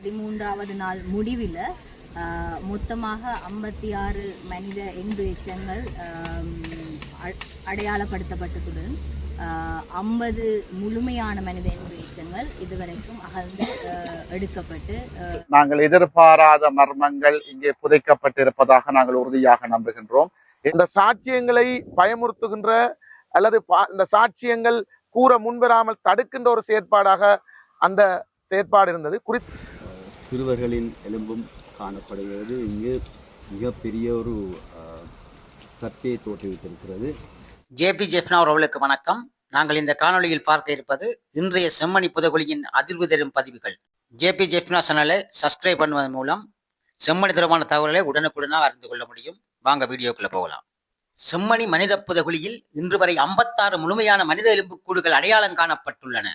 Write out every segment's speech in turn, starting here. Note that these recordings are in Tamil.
பதிமூன்றாவது நாள் முடிவில் மொத்தமாக ஐம்பத்தி ஆறு மனித எண்பு எச்சங்கள் அடையாளப்படுத்தப்பட்டதுடன் ஐம்பது முழுமையான மனித எண்பு எச்சங்கள் இதுவரைக்கும் அகழ்ந்து எடுக்கப்பட்டு நாங்கள் எதிர்பாராத மர்மங்கள் இங்கே புதைக்கப்பட்டிருப்பதாக நாங்கள் உறுதியாக நம்புகின்றோம். இந்த சாட்சியங்களை பயமுறுத்துகின்ற அல்லது பா- இந்த சாட்சியங்கள் கூற முன்வராமல் தடுக்கின்ற ஒரு செயற்பாடாக அந்த செயற்பாடு இருந்தது. குறித்து சிறுவர்களின் எலும்பும் காணப்படுகிறது. இங்கு மிகப்பெரிய ஒரு சர்ச்சையை தோற்றுவித்திருக்கிறது ஜேபி ஜெஃப்னா அவர்களுக்கு வணக்கம். நாங்கள் இந்த காணொளியில் பார்க்க இருப்பது இன்றைய செம்மணி புதகுலியின் அதிர்வு தரும் பதிவுகள். ஜேபி ஜெஃப்னா சேனலை சப்ஸ்கிரைப் பண்ணுவதன் மூலம் செம்மணி தொடர்பான தகவல்களை உடனுக்குடனாக அறிந்து கொள்ள முடியும். வாங்க வீடியோக்குள்ளே போகலாம். செம்மணி மனித புதகுலியில் இன்று வரை ஐம்பத்தாறு முழுமையான மனித எலும்புக்கூடுகள் அடையாளம் காணப்பட்டுள்ளன.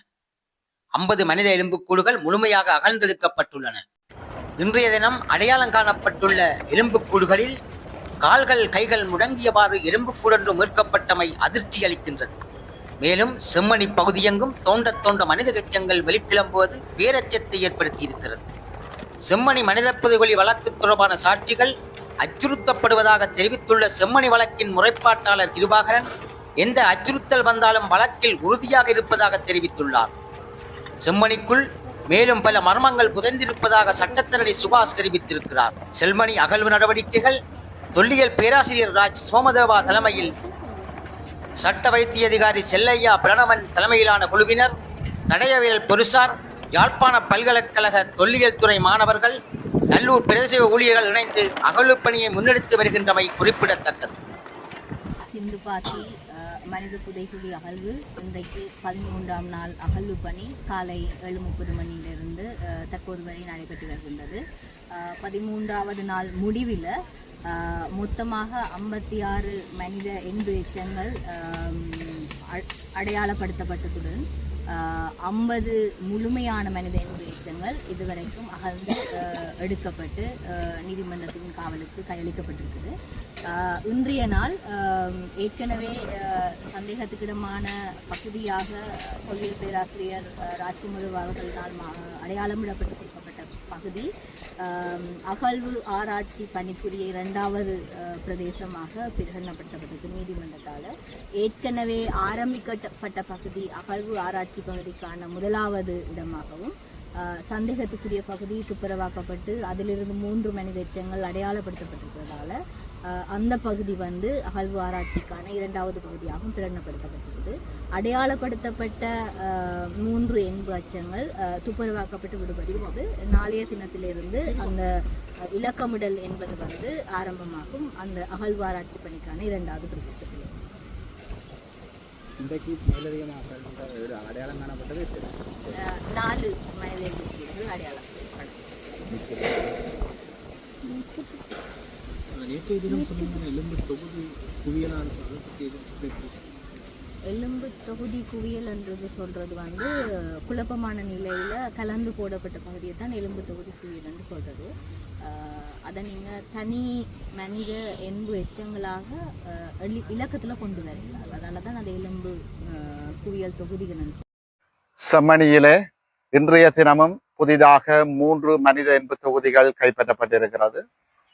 ஐம்பது மனித எலும்புக்கூடுகள் முழுமையாக அகழ்ந்தெடுக்கப்பட்டுள்ளன. இன்றைய தினம் அடையாளம் காணப்பட்டுள்ள எலும்புக்கூடுகளில் கால்கள் கைகள் முடங்கியவாறு எலும்புக்கூடொன்று மீட்கப்பட்டமை அதிர்ச்சி அளிக்கின்றது. மேலும் செம்மணி பகுதியெங்கும் தோண்ட தோண்ட மனித எச்சங்கள் வெளிக்கிளம்புவது பேரச்சத்தை ஏற்படுத்தியிருக்கிறது. செம்மணி மனித புதைகுழி வழக்கு தொடர்பான சாட்சிகள் அச்சுறுத்தப்படுவதாக தெரிவித்துள்ள செம்மணி வழக்கின் முறைப்பாட்டாளர் கிருபாகரன் எந்த அச்சுறுத்தல் வந்தாலும் வழக்கில் உறுதியாக இருப்பதாக தெரிவித்துள்ளார். செம்மணிக்குள் மேலும் பல மர்மங்கள் புதைந்திருப்பதாக சட்டத்தினரை சுபாஷ் தெரிவித்திருக்கிறார். செல்மணி அகழ்வு நடவடிக்கைகள் தொல்லியல் பேராசிரியர் ராஜ் சோமதேவா தலைமையில் சட்ட வைத்திய அதிகாரி செல்லையா பிரணவன் தலைமையிலான குழுவினர் தடயவியல் பொருசார் யாழ்ப்பாண பல்கலைக்கழக தொல்லியல் துறை மாணவர்கள் நல்லூர் பிரதேச ஊழியர்கள் இணைந்து அகழ்வு பணியை முன்னெடுத்து வருகின்றமை குறிப்பிடத்தக்கது. மனித புதைகுழி அகழ்வு. இன்றைக்கு பதிமூன்றாம் நாள் அகழ்வு பணி. காலை ஏழு முப்பது மணியிலிருந்து தற்போது வரை நடைபெற்று வருகின்றது. பதிமூன்றாவது நாள் முடிவில் மொத்தமாக ஐம்பத்தி ஆறு மனித எண்பு எச்சங்கள் அ- அடையாளப்படுத்தப்பட்டதுடன் ஐம்பது முழுமையான மனித எச்சங்கள் இதுவரைக்கும் அகழ்ந்து எடுக்கப்பட்டு நீதிமன்றத்தின் காவலுக்கு கையளிக்கப்பட்டிருக்குது. இன்றைய நாள் ஏற்கனவே சந்தேகத்துக்கிடமான பகுதியாக தொழில் பேராசிரியர் ஆஹ், அவர்களால் அடையாளமிடப்பட்டு பகுதி. அகழ்வு ஆராய்ச்சி பணிபுரிய இரண்டாவது பிரதேசமாக பிரகடனப்படுத்தப்பட்டது நீதிமன்றத்தால். ஏற்கனவே ஆரம்பிக்கப்பட்ட பகுதி அகழ்வு ஆராய்ச்சி பகுதிக்கான முதலாவது இடமாகவும் சந்தேகத்துக்குரிய பகுதி துப்புரவாக்கப்பட்டு அதிலிருந்து மூன்று மனித எச்சங்கள் அடையாளப்படுத்தப்பட்டிருக்கிறதால அந்த பகுதி வந்து அகழ்வு ஆராய்ச்சிக்கான இரண்டாவது பகுதியாகவும் பிரகடனப்படுத்தப்பட்டிருக்குது அடையாளப்படுத்தப்பட்ட மூன்று எண்பு அச்சங்கள் துப்புரவாக்கப்பட்டு விடுபடுவது நாளைய தினத்திலிருந்து அந்த இலக்கமிடல் என்பது வந்து ஆரம்பமாகும். அந்த அகழ்வு ஆராய்ச்சி பணிக்கான இரண்டாவது பிரதேசத்தில் இன்றைக்கு மேலதிகமாக ஒரு அடையாளம் காணப்பட்டது. ஆஹ், நாலு எண்புக்கூறுகள் அடையாளம் நேற்றைய தினம் சொன்னீங்க எலும்பு தொகுதி பற்றி எதுவும் பேசு. எலும்பு தொகுதி குவியல் என்றது சொல்றது வந்து குழப்பமான நிலையில கலந்து போடப்பட்ட பகுதியை தான் எலும்பு தொகுதி குவியல் என்று சொல்றது. ஆஹ் அதை நீங்க தனி மனித எண்பு எச்சங்களாக இலி- இலக்கத்துல கொண்டு வரீங்க. அதனால தான் அது எலும்பு ஆஹ் குவியல் தொகுதிகள் செம்மணியிலே இன்றைய தினமும் புதிதாக மூன்று மனித எண்பு தொகுதிகள் கைப்பற்றப்பட்டிருக்கிறது.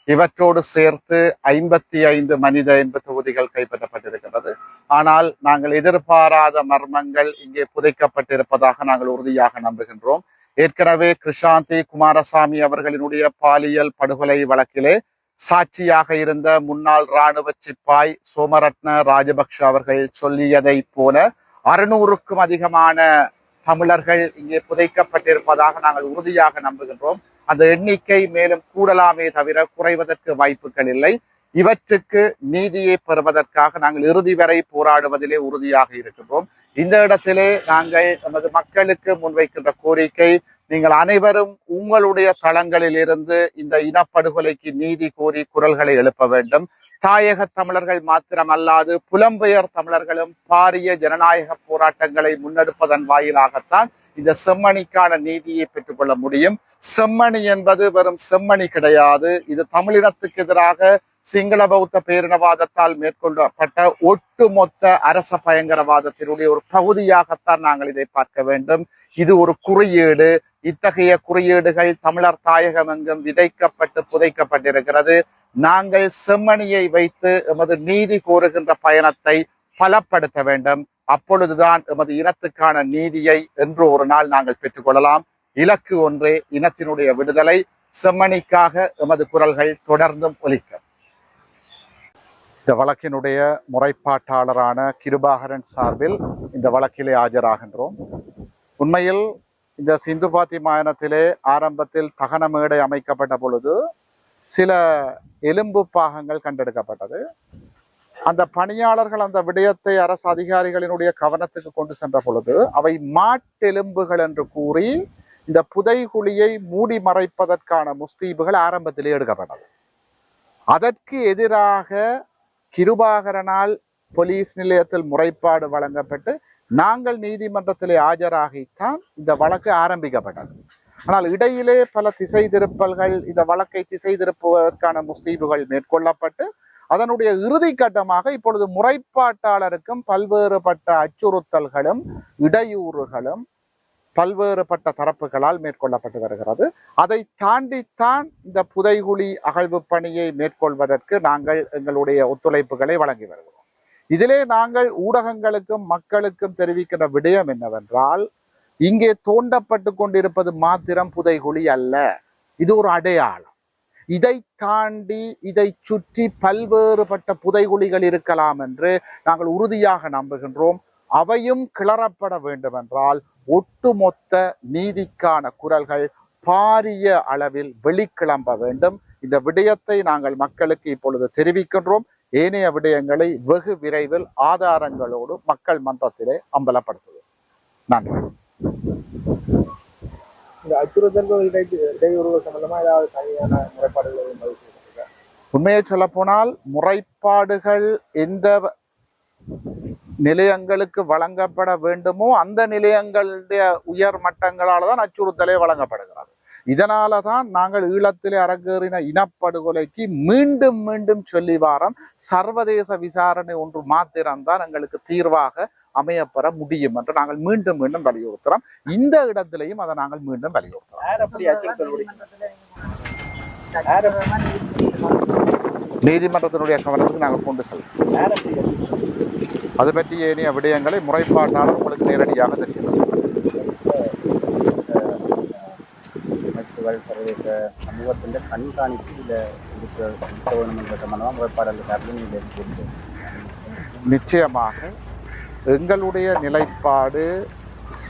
இவற்றோடு சேர்த்து ஐம்பத்தி ஐந்து மனித என்ப தொகுதிகள் கைப்பற்றப்பட்டிருக்கிறது ஆனால் நாங்கள் எதிர்பாராத மர்மங்கள் இங்கே புதைக்கப்பட்டிருப்பதாக நாங்கள் உறுதியாக நம்புகின்றோம். ஏற்கனவே கிருஷாந்தி குமாரசாமி அவர்களினுடைய பாலியல் படுகொலை வழக்கிலே சாட்சியாக இருந்த முன்னாள் இராணுவ சிப்பாய் சோமரத்ன ராஜபக்ஷ அவர்கள் சொல்லியதை போல அறுநூறுக்கும் அதிகமான தமிழர்கள் இங்கே புதைக்கப்பட்டிருப்பதாக நாங்கள் உறுதியாக நம்புகின்றோம். அந்த எண்ணிக்கை மேலும் கூடலாமே தவிர குறைவதற்கு வாய்ப்புகள் இல்லை. இவற்றுக்கு நீதியை பெறுவதற்காக நாங்கள் இறுதி வரை போராடுவதிலே உறுதியாக இருக்கின்றோம். இந்த இடத்திலே நாங்கள் நமது மக்களுக்கு முன்வைக்கின்ற கோரிக்கை நீங்கள் அனைவரும் உங்களுடைய தளங்களில் இருந்து இந்த இனப்படுகொலைக்கு நீதி கோரி குரல்களை எழுப்ப வேண்டும். தாயக தமிழர்கள் மாத்திரமல்லாது புலம்பெயர் தமிழர்களும் பாரிய ஜனநாயக போராட்டங்களை முன்னெடுப்பதன் வாயிலாகத்தான் இந்த செம்மணிக்கான நீதியை பெற்றுக்கொள்ள முடியும். செம்மணி என்பது வெறும் செம்மணி கிடையாது. இது தமிழினத்துக்கு எதிராக சிங்கள பௌத்த பேரினவாதத்தால் மேற்கொள்ளப்பட்ட ஒட்டுமொத்த அரச பயங்கரவாதத்தினுடைய ஒரு பகுதியாகத்தான் நாங்கள் இதை பார்க்க வேண்டும். இது ஒரு குறியீடு. இத்தகைய குறியீடுகள் தமிழர் தாயகம் எங்கும் விதைக்கப்பட்டு புதைக்கப்பட்டிருக்கிறது. நாங்கள் செம்மணியை வைத்து எமது நீதி கோருகின்ற பயணத்தை பலப்படுத்த வேண்டும். அப்பொழுதுதான் எமது இனத்துக்கான நீதியை என்று ஒரு நாள் நாங்கள் பெற்றுக்கொள்ளலாம். இலக்கு ஒன்றே இனத்தினுடைய விடுதலை. செம்மணிக்காக எமது குரல்கள் தொடர்ந்தும் ஒலிக்கும் இந்த வழக்கினுடைய முறைப்பாட்டாளரான கிருபாகரன் சார்பில் இந்த வழக்கிலே ஆஜராகின்றோம். உண்மையில் இந்த சிந்து பாத்தி மாயனத்திலே ஆரம்பத்தில் தகன மேடை அமைக்கப்பட்ட பொழுது சில எலும்பு பாகங்கள் கண்டெடுக்கப்பட்டது. அந்த பணியாளர்கள் அந்த விடயத்தை அரசு அதிகாரிகளினுடைய கவனத்துக்கு கொண்டு சென்ற பொழுது அவை மாட்டெலும்புகள் என்று கூறி இந்த புதைகுழியை மூடி மறைப்பதற்கான முஸ்தீபுகள் ஆரம்பத்திலே எடுக்கப்பட்டது. அதற்கு எதிராக கிருபாகரனால் போலீஸ் நிலையத்தில் முறைப்பாடு வழங்கப்பட்டு நாங்கள் நீதிமன்றத்திலே ஆஜராகித்தான் இந்த வழக்கு ஆரம்பிக்கப்பட்டது. ஆனால் இடையிலே பல திசை திருப்பல்கள் இந்த வழக்கை திசை திருப்புவதற்கான முஸ்தீபுகள் மேற்கொள்ளப்பட்டு அதனுடைய இறுதி கட்டமாக இப்பொழுது முறைப்பாட்டாளருக்கும் பல்வேறுபட்ட அச்சுறுத்தல்களும் இடையூறுகளும் பல்வேறுபட்ட தரப்புகளால் மேற்கொள்ளப்பட்டு வருகிறது. அதை தாண்டித்தான் இந்த புதைகுழி அகழ்வு பணியை மேற்கொள்வதற்கு நாங்கள் எங்களுடைய ஒத்துழைப்புகளை வழங்கி வருகிறோம். இதிலே நாங்கள் ஊடகங்களுக்கும் மக்களுக்கும் தெரிவிக்கிற விடயம் என்னவென்றால் இங்கே தோண்டப்பட்டு கொண்டிருப்பது மாத்திரம் புதைகுழி அல்ல. இது ஒரு அடையாளம். இதை தாண்டி இதை சுற்றி பல்வேறுபட்ட புதைகுழிகள் இருக்கலாம் என்று நாங்கள் உறுதியாக நம்புகின்றோம். அவையும் கிளறப்பட வேண்டுமென்றால் ஒட்டுமொத்த நீதிக்கான குரல்கள் பாரிய அளவில் வெளிக்கிளம்ப வேண்டும். இந்த விடயத்தை நாங்கள் மக்களுக்கு இப்பொழுது தெரிவிக்கின்றோம். ஏனைய விடயங்களை வெகு விரைவில் ஆதாரங்களோடு மக்கள் மன்றத்திலே அம்பலப்படுத்துவோம். நன்றி. இந்த அச்சுறுத்தல்கள் இடை இடையூறு சம்பந்தமா ஏதாவது தனியான முறைப்பாடுகள் உண்மையை சொல்ல போனால் முறைப்பாடுகள் எந்த நிலையங்களுக்கு வழங்கப்பட வேண்டுமோ அந்த நிலையங்களுடைய உயர் மட்டங்களால் தான் அச்சுறுத்தலே வழங்கப்படுகிறது. இதனால தான் நாங்கள் ஈழத்திலே அரங்கேறின இனப்படுகொலைக்கு மீண்டும் மீண்டும் சொல்லி வாரம் சர்வதேச விசாரணை ஒன்று மாத்திரம்தான் எங்களுக்கு தீர்வாக அமையப்பெற முடியும் என்று நாங்கள் மீண்டும் மீண்டும் வலியுறுத்துறோம். இந்த இடத்திலையும் அதை நாங்கள் மீண்டும் வலியுறுத்துறோம். நீதிமன்றத்தினுடைய கவனத்துக்கு நாங்கள் கொண்டு செல்வோம்? அது பற்றி ஏனைய விடயங்களை முறைப்பாட்டாளர் உங்களுக்கு நேரடியாக தெரியும் அமைப்புகள் சர்வதேச சமூகத்தின் கண்காணிப்பு இதில் இருக்க இருக்க வேண்டும் என்ற சம்பந்தமாக முறைப்பாடல் சார்பில் நீங்கள் இருக்கிறது நிச்சயமாக எங்களுடைய நிலைப்பாடு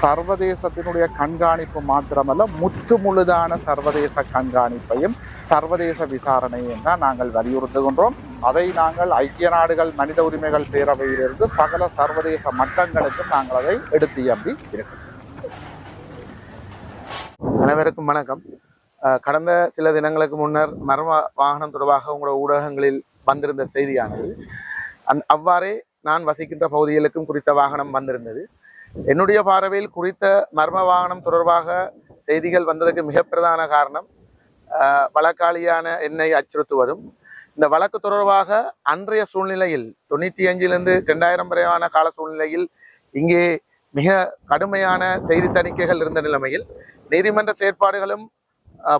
சர்வதேசத்தினுடைய கண்காணிப்பு மாத்திரமல்ல முற்று முழுதான சர்வதேச கண்காணிப்பையும் சர்வதேச விசாரணையும் தான் நாங்கள் வலியுறுத்துகின்றோம். அதை நாங்கள் ஐக்கிய நாடுகள் மனித உரிமைகள் பேரவையிலிருந்து சகல சர்வதேச மட்டங்களுக்கும் நாங்கள் அதை எடுத்து அப்படி இருக்கிறோம். அனைவருக்கும் வணக்கம். கடந்த சில தினங்களுக்கு முன்னர் மர்ம வாகனம் தொடர்பாக உங்களோட ஊடகங்களில் வந்திருந்த செய்தியானது. அந் அவ்வாறே நான் வசிக்கின்ற பகுதிகளுக்கும் குறித்த வாகனம் வந்திருந்தது. என்னுடைய பார்வையில் குறித்த மர்ம வாகனம் தொடர்பாக செய்திகள் வந்ததற்கு மிக பிரதான காரணம் வழக்காளியான என்னை அச்சுறுத்துவதும் இந்த வழக்கு தொடர்பாக அன்றைய சூழ்நிலையில் தொண்ணூற்றி அஞ்சிலிருந்து ரெண்டாயிரம் வரையான கால சூழ்நிலையில் இங்கே மிக கடுமையான செய்தி தணிக்கைகள் இருந்த நிலைமையில் நீதிமன்ற செயற்பாடுகளும்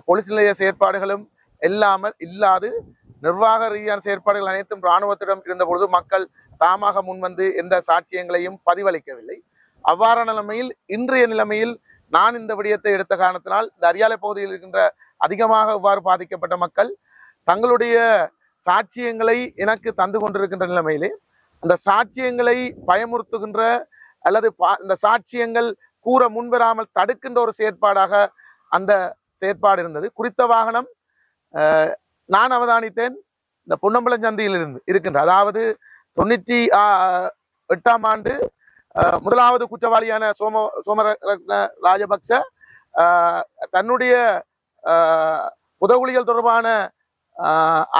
போலீஸ் நிலைய செயற்பாடுகளும் இல்லாமல் இல்லாது நிர்வாக ரீதியான செயற்பாடுகள் அனைத்தும் இராணுவத்திடம் இருந்தபொழுது மக்கள் தாமாக முன்வந்து எந்த சாட்சியங்களையும் பதிவளிக்கவில்லை. அவ்வாறான நிலைமையில் இன்றைய நிலைமையில் நான் இந்த விடயத்தை எடுத்த காரணத்தினால் இந்த அரியாலை பகுதியில் இருக்கின்ற அதிகமாக இவ்வாறு பாதிக்கப்பட்ட மக்கள் தங்களுடைய சாட்சியங்களை எனக்கு தந்து கொண்டிருக்கின்ற நிலைமையிலே அந்த சாட்சியங்களை பயமுறுத்துகின்ற அல்லது பா- இந்த சாட்சியங்கள் கூற முன்வராமல் தடுக்கின்ற ஒரு செயற்பாடாக அந்த செயற்பாடு இருந்தது. குறித்த வாகனம் நான் அவதானித்தேன். இந்த பொன்னம்பலம் சந்தையில் இருந்து இருக்கின்ற அதாவது தொண்ணூற்றி எட்டாம் ஆண்டு முதலாவது குற்றவாளியான சோம சோமரத்ன ராஜபக்ச தன்னுடைய புதகுலிகள் தொடர்பான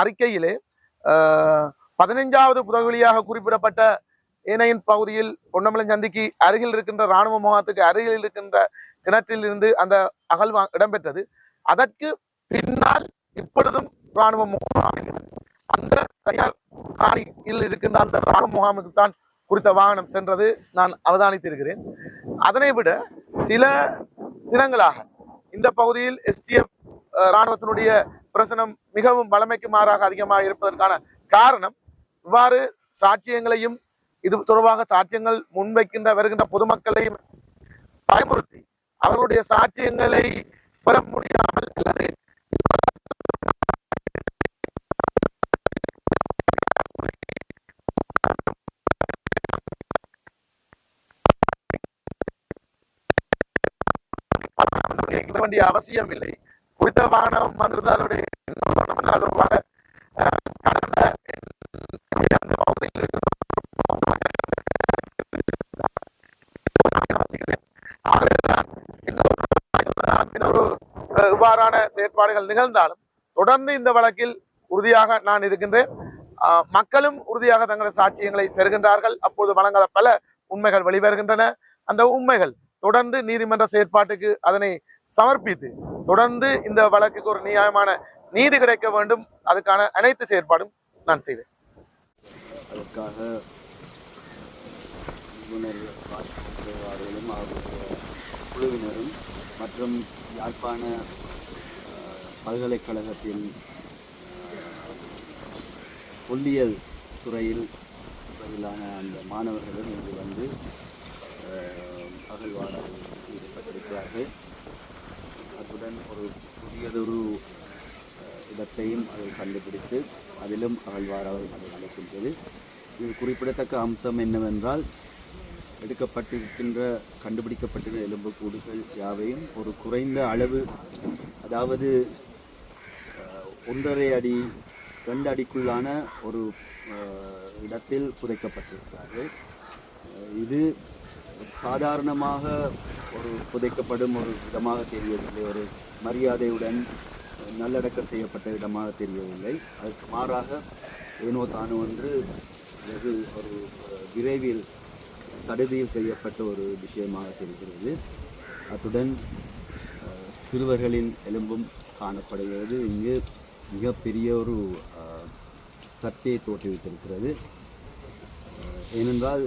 அறிக்கையிலே பதினைஞ்சாவது புதகுலியாக குறிப்பிடப்பட்ட ஏனையின் பகுதியில் பொன்னமலை சந்திக்கு அருகில் இருக்கின்ற இராணுவ முகாத்துக்கு அருகில் இருக்கின்ற கிணற்றில் இருந்து அந்த அகழ்வு இடம்பெற்றது. அதற்கு பின்னால் இப்பொழுதும் இராணுவ முகாம் அந்த தனியார் காணியில் இருக்கின்ற அந்த இராணுவ முகாமுக்கு தான் குறித்த வாகனம் சென்றது நான் அவதானித்திருக்கிறேன். அதனை விட சில தினங்களாக இந்த பகுதியில் எஸ்டிஎஃப் இராணுவத்தினுடைய பிரசனம் மிகவும் வளமைக்கு மாறாக அதிகமாக இருப்பதற்கான காரணம் இவ்வாறு சாட்சியங்களையும் இது தொடர்பாக சாட்சியங்கள் முன்வைக்கின்ற வருகின்ற பொதுமக்களை பயமுறுத்தி அவர்களுடைய சாட்சியங்களை பெற முடியாமல் அல்லது வேண்டிய அவசியம் இல்லை குறித்த வாகனம் வந்திருந்தாலுடைய அதனுடைய தொடர்பாக அஹ், கடந்த அந்த பகுதியில் இருக்கிற ஆகவேதான் இந்த ஒரு இன்னொரு அஹ், இவ்வாறான செயற்பாடுகள் நிகழ்ந்தாலும் தொடர்ந்து இந்த வழக்கில் உறுதியாக நான் இருக்கின்றேன். மக்களும் உறுதியாக தங்களது சாட்சியங்களை தருகின்றார்கள். அப்போது வழங்காத பல உண்மைகள் வெளிவருகின்றன. அந்த உண்மைகள் தொடர்ந்து நீதிமன்ற செயற்பாட்டுக்கு அதனை சமர்ப்பித்து தொடர்ந்து இந்த வழக்குக்கு ஒரு நியாயமான நீதி கிடைக்க வேண்டும். அதுக்கான அனைத்து செயற்பாடும் நான் செய்வேன். அதற்காக குழுவினரும் மற்றும் யாழ்ப்பாண பல்கலைக்கழகத்தின் பொல்லியல் துறையில் பதிலான அந்த மாணவர்களும் இங்கு வந்து அஹ், ஈடுபட்டிருக்கிறார்கள். அத்துடன் ஒரு புதியதொரு இடத்தையும் அதை கண்டுபிடித்து அதிலும் அகழ்வாராய்வு அது நடக்கின்றது. இது குறிப்பிடத்தக்க அம்சம் என்னவென்றால் எடுக்கப்பட்டிருக்கின்ற கண்டுபிடிக்கப்பட்டிருக்கிற எலும்புக்கூடுகள் யாவையும் ஒரு குறைந்த அளவு அதாவது ஒன்றரை அடி ரெண்டு அடிக்குள்ளான ஒரு இடத்தில் புதைக்கப்பட்டிருக்கிறார்கள். இது சாதாரணமாக ஒரு புதைக்கப்படும் ஒரு இடமாக தெரியவில்லை. ஒரு மரியாதையுடன் நல்லடக்கம் செய்யப்பட்ட இடமாக தெரியவில்லை. அதற்கு மாறாக ஏனோ தானோ ஒன்று வெகு ஒரு விரைவில் சடுதியில் செய்யப்பட்ட ஒரு விஷயமாக தெரிகிறது. அத்துடன் சிறுவர்களின் எலும்பும் காணப்படுகிறது. இங்கு மிகப்பெரிய ஒரு சர்ச்சையை தோற்றுவித்திருக்கிறது ஏனென்றால்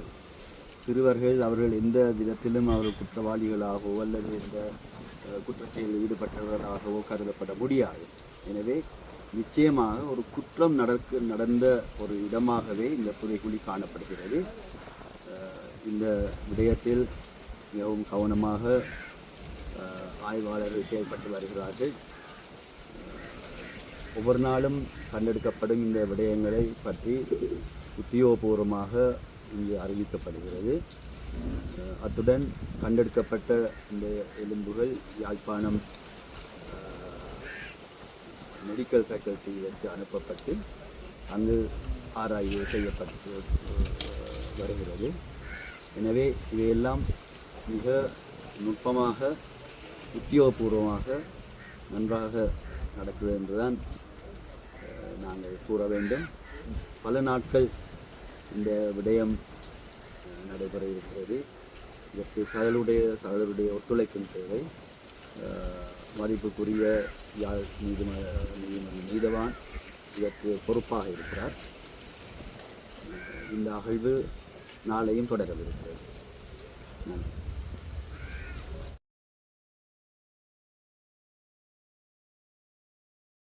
சிறுவர்கள் அவர்கள் எந்த விதத்திலும் அவர்கள் குற்றவாளிகளாகவோ அல்லது எந்த குற்றச்செயலில் ஈடுபட்டவர்களாகவோ கருதப்பட முடியாது. எனவே நிச்சயமாக ஒரு குற்றம் நடக்க நடந்த ஒரு இடமாகவே இந்த புதைக்குழி காணப்படுகிறது. இந்த விடயத்தில் மிகவும் கவனமாக ஆய்வாளர்கள் செயல்பட்டு வருகிறார்கள். ஒவ்வொரு நாளும் கண்டெடுக்கப்படும் இந்த விடயங்களை பற்றி உத்தியோகபூர்வமாக இங்கு அறிவிக்கப்படுகிறது. அத்துடன் கண்டெடுக்கப்பட்ட இந்த எலும்புகள் யாழ்ப்பாணம் மெடிக்கல் ஃபேக்கல்ட்டி இதற்கு அனுப்பப்பட்டு அங்கு ஆராய்வு செய்யப்பட்டு வருகிறது. எனவே இவையெல்லாம் மிக நுட்பமாக உத்தியோகபூர்வமாக நன்றாக நடக்குது என்றுதான் நாங்கள் கூற வேண்டும். பல நாட்கள் இந்த விடயம் நடைபெற இருக்கிறது. இதற்கு சகலுடைய சகலருடைய ஒத்துழைக்கும் தேவை. மதிப்புக்குரிய யாழ் நீதிம நீதிமன்ற நீதவான் இதற்கு பொறுப்பாக இருக்கிறார். இந்த அகழ்வு நாளையும் தொடரவிருக்கிறது. நன்றி.